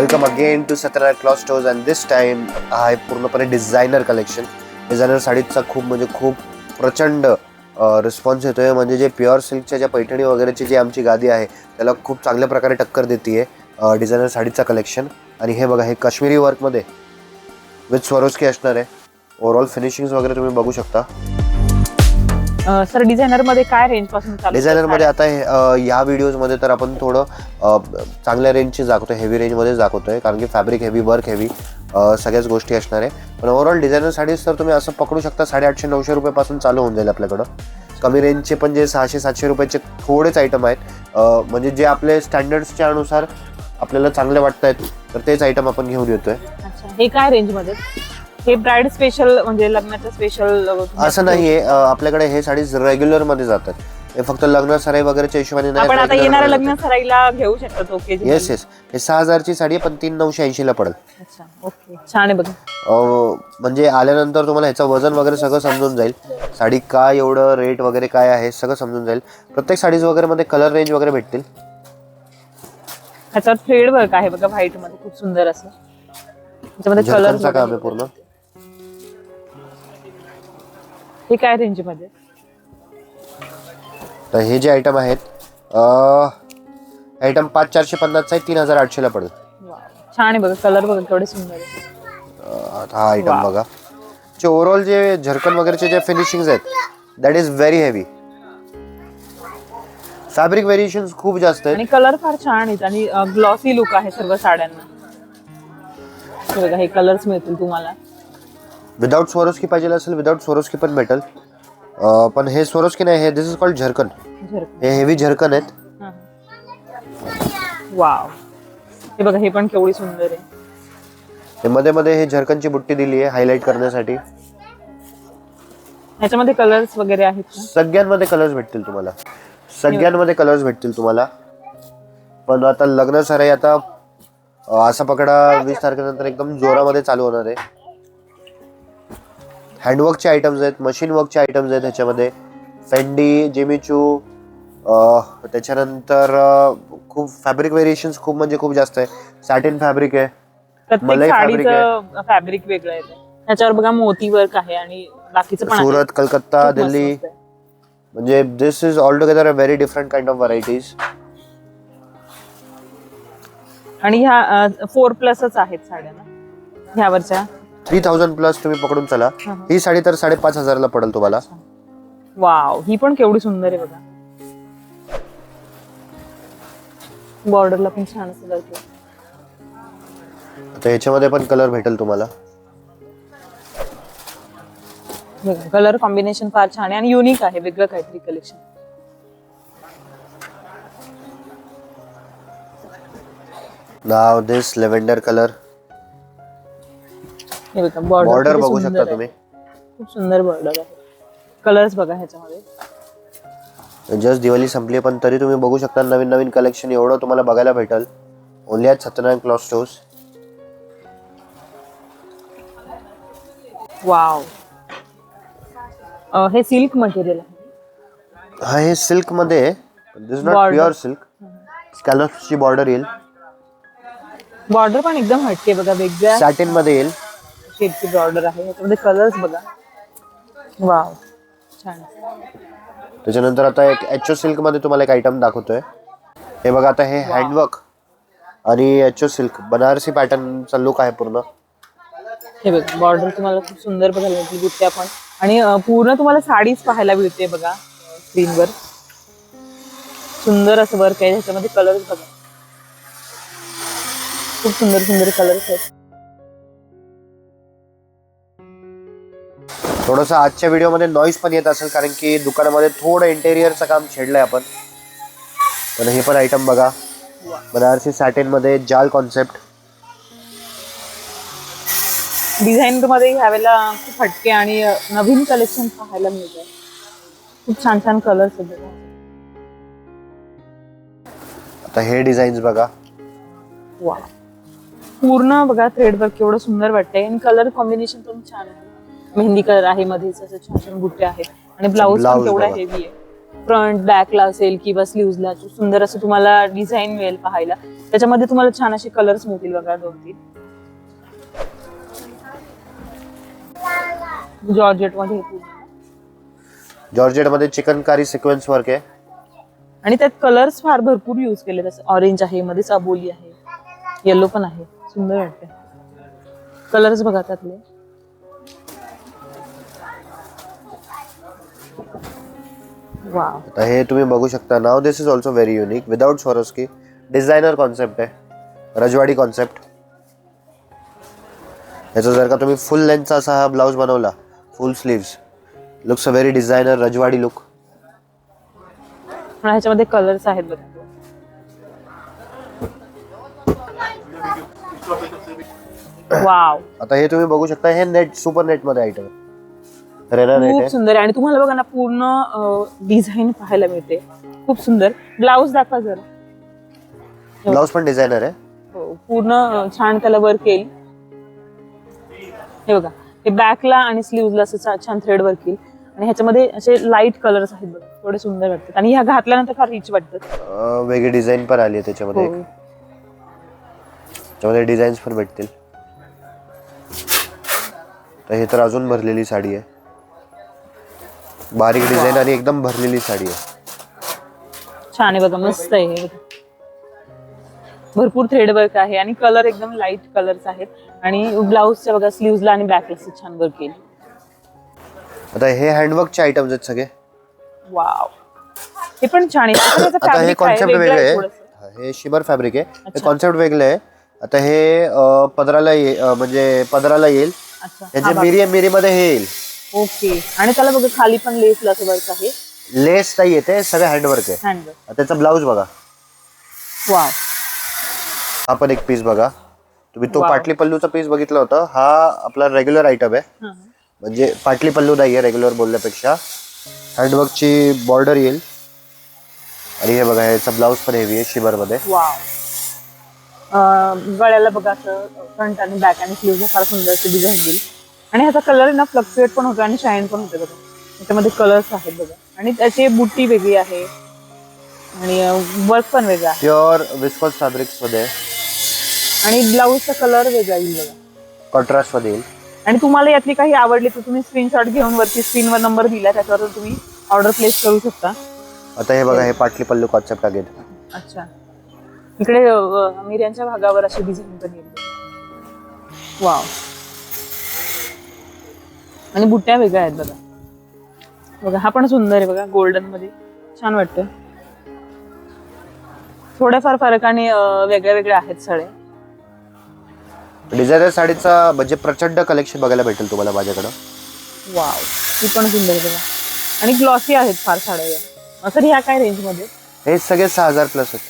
Welcome again to सतरा cloth stores and this time हा आहे पूर्णपणे डिझायनर कलेक्शन डिझायनर साडीचा खूप म्हणजे खूप प्रचंड रिस्पॉन्स येतो आहे म्हणजे जे प्युअर सिल्कच्या ज्या पैठणी वगैरेची जी आमची गादी आहे त्याला खूप चांगल्या प्रकारे टक्कर देते आहे डिझायनर साडीचं कलेक्शन आणि हे बघा हे काश्मीरी वर्कमध्ये विथ स्वरोजकी असणार. आहे ओव्हरऑल फिनिशिंग्स वगैरे तुम्ही बघू शकता. सर डिझायनरमध्ये काय रेंजपासून चालू डिझायनरमध्ये आता हे, अ, या व्हिडिओजमध्ये तर आपण थोडं अ, चांगल्या रेंजची दाखवतोय हेवी रेंजमध्येच दाखवतोय कारण की फॅब्रिक हेवी वर्क हेवी सगळ्याच गोष्टी असणार आहे. पण ओव्हरऑल डिझायनर साडीज तर तुम्ही असं पकडू शकता साडेआठशे नऊशे रुपयापासून चालू होऊन जाईल आपल्याकडं. कमी रेंजचे पण जे सहाशे सातशे रुपयाचे थोडेच आयटम आहेत. अ, म्हणजे जे आपले स्टँडर्ड्सच्या अनुसार आपल्याला चांगले वाटत आहेत तर तेच आयटम आपण घेऊन येतोय. अच्छा हे काय रेंजमध्ये? हे ब्राईड स्पेशल म्हणजे लग्नाचं स्पेशल असं नाहीये. अ, आपल्याकडे हे साडीज रेग्युलरमध्ये जातात. हे फक्त लग्न सराई वगैरेच्या हिशोबाने आपण आता regular येणाऱ्या मध्ये लग्न सराईला घेऊ शकतो ओके येस येस हे सहा हजारची साडी आहे पण तीन नऊशे ऐंशीला पडेल. अच्छा ओके. छान आहे बघा. अं, म्हणजे आल्यानंतर तुम्हाला ह्याचं वजन वगैरे सगळं समजून जाईल. साडी काय एवढं रेट वगैरे काय आहे सगळं समजून जाईल. प्रत्येक साडीज वगैरे मध्ये कलर रेंज वगैरे भेटतील. ह्याच्यावर थ्रेड वर्क आहे बघा व्हाईटमध्ये. खूप सुंदर असं. त्याच्यामध्ये कलर झटकनचा काम आहे पूर्ण? हे काय रेंजमध्ये? तर हे जे आयटम आहेत आयटम पाच चारशे पन्नासचा आहे तीन हजार आठशेला पडेल. छान आहे बघा कलर बघा केवढे सुंदर आहे. हा आयटम बघा. जे ओव्हरऑल जे झरकन वगैरेचे जे फिनिशिंग आहेत that is very heavy fabric variation खूप जास्त आहेत. आणि कलर फार छान आहेत आणि ग्लॉसी लुक आहे सर्व साड्यांना. हे बघा हे कलर्स मिळतील तुम्हाला. विदाऊट स्वरोस्की पाहिजे असेल विदाऊट स्वरोस्की पण भेटेल. पण हे स्वरोस्की नाही हे दिस इज कॉल्ड झरकन हे हेवी झरकन आहेत. वाव हे बघा हे पण केवढी सुंदर आहे. हे मध्ये मध्ये हे झरकनची बुट्टी दिली आहे हायलाइट करण्यासाठी. ह्याच्यामध्ये कलर्स वगैरे आहेत सगळ्यांमध्ये कलर्स भेटतील तुम्हाला. सगळ्यांमध्ये कलर्स भेटतील तुम्हाला. पण आता लग्न सराई आता असा पकडा वीस तारखेनंतर एकदम जोरामध्ये चालू होणार आहे. हँडवर्कचे आयटम्स आहेत मशीन वर्कचे आयटम्स आहेत ह्याच्यामध्ये. फेंडी जेमिचू त्याच्यानंतर खूप फॅब्रिक व्हेरिएशन्स खूप म्हणजे खूप जास्त आहे. सॅटिन फॅब्रिक आहे. मलाई साडीचं फॅब्रिक वेगळं आहे. ह्याच्यावर बघा मोती वर्क आहे आणि बाकीचं. सुरत कलकत्ता दिल्ली. म्हणजे this is all together a very different kind of varieties आणि ह्या फोर प्लसच आहेत साड्या ना ह्यावरच्या? थ्री थाउजंड प्लस तुम्ही पकडून चला. हा, हा. ही साडी तर साडेपाच हजारला पडेल तुम्हाला. वाव ही पण केवढी सुंदर आहे बघा. बॉर्डरला पण छान असं. आता ह्याच्यामध्ये पण कलर भेटेल तुम्हाला. कलर कॉम्बिनेशन फार छान आहे आणि युनिक आहे वेगळं काहीतरी कलेक्शन नाव दिस लेव्हेंडर कलर हे बघा बॉर्डर बॉर्डर बघू शकता तुम्ही. खूप सुंदर बॉर्डर आहे. कलर्स बघा ह्याच्यामध्ये. जस्ट दिवाळी संपली पण तरी तुम्ही बघू शकता नवीन नवीन कलेक्शन एवढं तुम्हाला बघायला भेटेल. Only at Satyanarayan cloth stores wow हे सिल्क मटेरियल आहे. हा हे सिल्कमध्ये this not Border. Pure silk border येईल. बॉर्डर पण एकदम हटके बघा वेगळ्या. सॅटिनमध्ये येईल. शेडची बॉर्डर आहे ह्याच्यामध्ये कलर्स बघा. वाव छान. त्याच्यानंतर आता एक एच ओ सिल्कमध्ये तुम्हाला एक आयटम दाखवतोय. हे बघा आता हे हँडवर्क आणि एच ओ सिल्क बनारसी पॅटर्नचा लुक आहे पूर्ण. हे बघा बॉर्डर तुम्हाला खूप सुंदर बघायला मिळतील बुट्ट्या पण. आणि पूर्ण तुम्हाला साडीच पाहायला मिळते बघा स्क्रीनवर सुंदर असं वर्क आहे ह्याच्यामध्ये कलर्स बघा. खूप सुंदर सुंदर कलर्स आहेत. थोडंसं आजच्या व्हिडिओमध्ये नॉईज पण येत असेल कारण की दुकानामध्ये थोडं इंटेरियरचं काम छेडलंय आपण. पण हे पण आयटम बघा. बनारसी सॅटिनमध्ये जाल कॉन्सेप्ट डिझाईन मध्ये ह्यावेळेला खूप हटके आणि नवीन कलेक्शन पाहायला मिळतं खूप छान छान कलर्स. आता हे डिझाईन्स बघा. वा पूर्ण बघा थ्रेड वर्क केवढं सुंदर वाटतंय. आणि कलर कॉम्बिनेशन पण छान आहे. मेहंदी कलर आहे मध्येच असं छान छान बुट्टे आहेत. आणि ब्लाऊज पण बघा. हेवी आहे. फ्रंट बॅकला असेल किंवा स्लीव्हजला सुंदर असं तुम्हाला डिझाईन मिळेल पाहायला. त्याच्यामध्ये तुम्हाला छान असे कलर्स मिळतील बघा दोन तीन जॉर्जेटमध्ये पूर्ण. जॉर्जेटमध्ये चिकनकारी सिक्वेन्स वर्क आहे. आणि त्यात कलर्स फार भरपूर यूज केले जसं ऑरेंज आहे मध्येच अबोली आहे. येलो पण आहे. सुंदर वाटते कलर्स बघा त्यातले. आता हे तुम्ही बघू शकता. नाव this is also very unique without Swarovski designer concept आहे. रजवाडी कॉन्सेप्ट याचा जर का तुम्ही फुल लेंथचा असा हा ब्लाऊज बनवला full sleeves looks a very designer रजवाडी look ह्याच्यामध्ये कलर्स आहेत बघा. वाव आता हे तुम्ही बघू शकता हे नेट सुपर नेटमध्ये आयटम खूप सुंदर आहे. आणि तुम्हाला बघा ना पूर्ण डिझाईन पाहायला मिळते. खूप सुंदर. ब्लाऊज दाखवा जरा. ब्लाऊज पण डिझायनर आहे? हो, पूर्ण छान त्याला वर्क येईल. हे बघा हे बॅकला आणि स्लीव्हला असं छा- छान थ्रेड वर्क येईल. आणि ह्याच्यामध्ये असे लाइट कलर्स आहेत बघा थोडे सुंदर वाटतात. आणि ह्या घातल्यानंतर फार रिच वाटतात. अं, वेगळी डिझाईन पण आली आहे त्याच्यामध्ये एक. हो. त्याच्यामध्ये डिझाईन्स पण भेटतील. तर हे तर अजून भरलेली साडी आहे. बारीक डिझाईन आणि एकदम भरलेली साडी आहे. छान आहे बघा मस्त आहे हे बघा. भरपूर थ्रेड वर्क आहे आणि कलर एकदम लाइट कलर्स आहेत. आणि ब्लाऊजच्या बघा स्लीव्हजला आणि बॅकला छान वर्क येईल आता हे हँडवर्कचे आयटम्स आहेत सगळे. वाव हे पण छान आहे. आता हे fabric आहे, कॉन्सेप्ट वेगळं वेगळे आहे आहे. थोडंसं. हा, शिबर फॅब्रिक आहे. हे अच्छा. कॉन्सेप्ट वेगळे आहे. आता हे अं, पदराला ये अं, म्हणजे पदराला येईल. अच्छा. याचे बघा. मिरी मिरीमध्ये हे येईल. ओके. आणि त्याला बघा खाली पण लेस वर्क आहे. लेस नाही येते सगळं हँडवर्क आहे. हँडवर्क त्याचा ब्लाऊज बघा. वाव हा पण एक पीस बघा. तुम्ही तो Wow. पाटली पल्लूचा पीस बघितला होता. हा आपला रेग्युलर आयटम आहे. म्हणजे पाटली पल्लू नाही आहे रेग्युलर बोलण्यापेक्षा. हँडवर्कची बॉर्डर येईल. आणि हे बघा याचा ब्लाऊज पण हेवी आहे शिबरमध्ये वाव अं, गळ्याला बघा असं फ्रंट आणि बॅक आणि स्लीव्ह फार सुंदर असे डिझाईन देईल आणि ह्याचा कलर ना फ्लक्च्युएट पण होतो आणि शाईन पण होते बघा. त्याच्यामध्ये कलर्स आहेत बघा. आणि त्याची बुट्टी वेगळी आहे. आणि वर्क पण वेगळं आहे. प्युअर विस्कॉस फॅब्रिक्समध्ये. आणि ब्लाऊजचा कलर वेगळा येईल बघा. कॉन्ट्रास्टमध्ये येईल. आणि तुम्हाला यातली काही आवडली तर तुम्ही स्क्रीनशॉट घेऊन वरती स्क्रीनवर नंबर दिला त्याच्यावर तुम्ही ऑर्डर प्लेस करू शकता. आता हे बघा हे पाटली पल्लू कॉन्सेप्ट आहे अच्छा. इकडे मिऱ्यांच्या भागावर अशी डिझाईन पण येईल. वाव आणि बुट्ट्या वेगळ्या आहेत बघा. बघा हा पण सुंदर आहे बघा गोल्डनमध्ये. छान वाटतं थोड्याफार फरक आणि अं, वेगळ्या वेगळ्या आहेत साड्या डिझायनर साडीचा म्हणजे प्रचंड कलेक्शन बघायला भेटेल तुम्हाला माझ्याकडं. वाव ती पण सुंदर आहे बघा. आणि ग्लॉसी आहेत फार साड्या या. असं ह्या काय रेंजमध्ये? हे सगळे सहा हजार प्लस आहेत.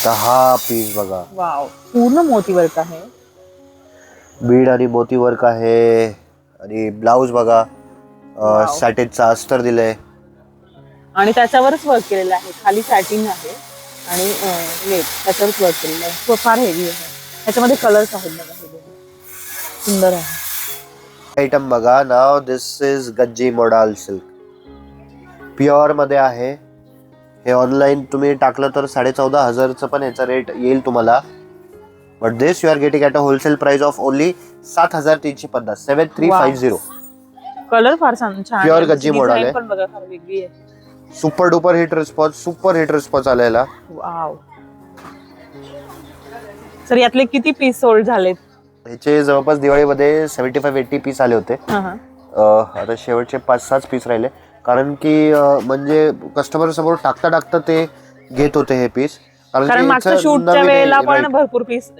आता हा पीस बघा. वाव पूर्ण मोती वर्क आहे. बीड आणि मोती वर्क आहे. आणि ब्लाऊज बघा. सॅटेजचा अस्तर दिलंय. आणि त्याच्यावरच वर्क केलेलं आहे. खाली सॅटिंग आहे. आणि त्याच्यावरच वर्क केलेलं आहे. फार हेवी आहे. त्याच्यामध्ये कलर्स आहेत बघा. सुंदर आहे. आयटम बघा. नाव this is Gajji modal silk प्युअरमध्ये आहे. हे ऑनलाईन तुम्ही टाकलं तर साडे चौदा हजारचं पण याचा रेट येईल तुम्हाला. But this you are getting at a wholesale price of only सात हजार तीनशे पन्नास seven three Wow. Five zero colour फार छान छान Pure आहे. गज्जी model Design आहे. पण बघा फार वेगळी आहे super duper hit response super hit response आलेला वाव सर यातले किती पीस सोल्ड झालेत ह्याचे जवळपास दिवाळीमध्ये सेव्हन्टी फाईव्ह एट्टी पीस आले होते हा, हा. आता शेवटचे पाच सहाच पीस राहिले कारण की म्हणजे कस्टमर समोर टाकता टाकता ते घेत होते हे पीस कारण की मागच्या शूटच्या नवीन आहे, वेळेला पण right. भरपूर पीस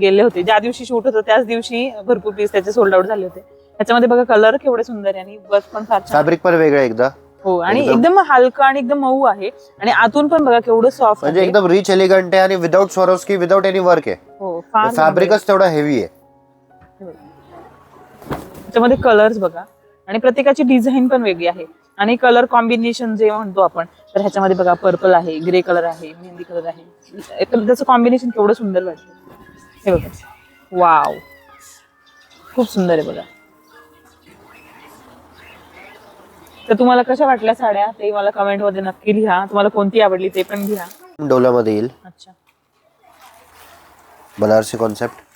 गेले होते. ज्या दिवशी शूट होतं त्याच दिवशी भरपूर पीस त्याचे सोल्ड आउट झाले होते. त्याच्यामध्ये बघा कलर केवढे सुंदर आहे आणि वर्क पण फार छान. फॅब्रिक पण वेगळं आहे एकदा. हो आणि एकदम- एकदम हलका आणि एकदम मऊ आहे. आणि आतून पण बघा केवढं सॉफ्ट म्हणजे एकदम रिच एलिगंट आहे आणि without Swarovski without any work आहे. हो फार फॅब्रिकच तेवढा हेवी आहे. त्याच्यामध्ये कलर्स बघा. आणि प्रत्येकाची डिझाईन पण वेगळी आहे. आणि कलर कॉम्बिनेशन जे म्हणतो आपण तर ह्याच्यामध्ये बघा पर्पल आहे ग्रे कलर आहे मेहंदी कलर आहे. त्याचं कॉम्बिनेशन केवढं सुंदर वाटतं. हे बघा. वाव खूप सुंदर आहे बघा. तर तुम्हाला कशा वाटल्या साड्या ते मला कमेंटमध्ये नक्की लिहा. तुम्हाला कोणती आवडली ते पण लिहा. डोल्यामध्ये येईल. अच्छा. बनारसी कॉन्सेप्ट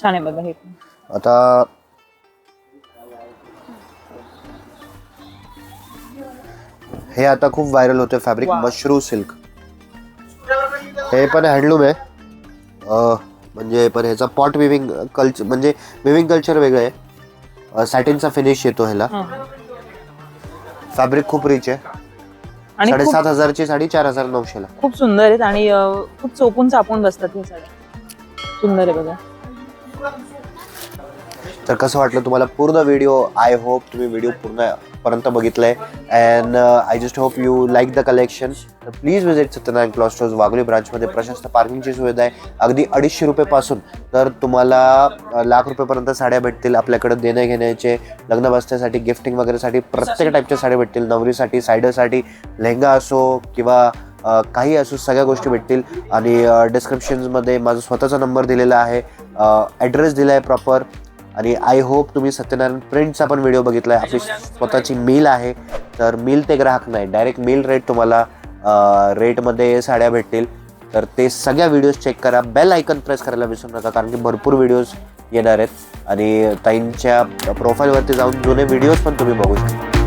छान आहे बघा हे आता हे आता खूप व्हायरल होते फॅब्रिक. मशरू सिल्क. हे पण हँडलूम आहे. म्हणजे पण ह्याचा पॉट विविंग कल्चर म्हणजे विविंग कल्चर वेगळं आहे. सॅटिनचा फिनिश येतो ह्याला. फॅब्रिक खूप रिच आहे. आणि साडेसात हजारची साडी चार हजार नऊशेला. खूप सुंदर आहेत आणि अं, खूप चोपून चापून बसतात हे साड्या. सुंदर आहे बघा. तर कसं वाटलं तुम्हाला पूर्ण व्हिडिओ आय होप तुम्ही व्हिडिओ पूर्ण पर्यंत बघितलं आहे and I just hope you like the collection तर please visit Satyanarayan cloth stores Wagholi ब्रांचमध्ये प्रशस्त पार्किंगची सुविधा आहे. अगदी अडीचशे रुपयेपासून. तर तुम्हाला uh, लाख रुपयेपर्यंत साड्या भेटतील आपल्याकडे देणे घेण्याचे लग्न बसण्यासाठी गिफ्टिंग वगैरेसाठी प्रत्येक टाईपच्या साड्या भेटतील. नवरीसाठी सायडरसाठी लेहंगा असो किंवा uh, काही असो सगळ्या गोष्टी भेटतील. आणि uh, डिस्क्रिप्शन्समध्ये माझा स्वतःचा नंबर दिलेला आहे. ॲड्रेस दिला आहे प्रॉपर आणि आय होप तुम्ही सत्यनारायण प्रिंटचा पण व्हिडिओ बघितला आहे आपली स्वतःची मिल आहे. तर मिल ते ग्राहक नाही. डायरेक्ट मिल रेट तुम्हाला रेटमध्ये साड्या भेटतील. तर ते सगळ्या व्हिडिओज चेक करा. बेल आयकन प्रेस करायला विसरू नका कारण की भरपूर व्हिडिओज येणार आहेत. आणि ताईंच्या प्रोफाईलवरती जाऊन जुने व्हिडिओज पण तुम्ही बघू शकता.